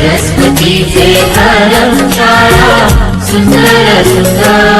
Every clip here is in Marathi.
सरस्वतीचे घर सुंदर सुंदर.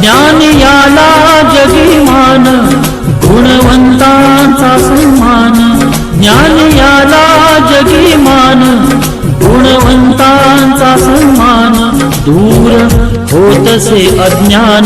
ज्ञान याला जगिमान गुणवंतांचा सन्मान. ज्ञान याला जगिमान गुणवंतांचा दूर होतसे अज्ञान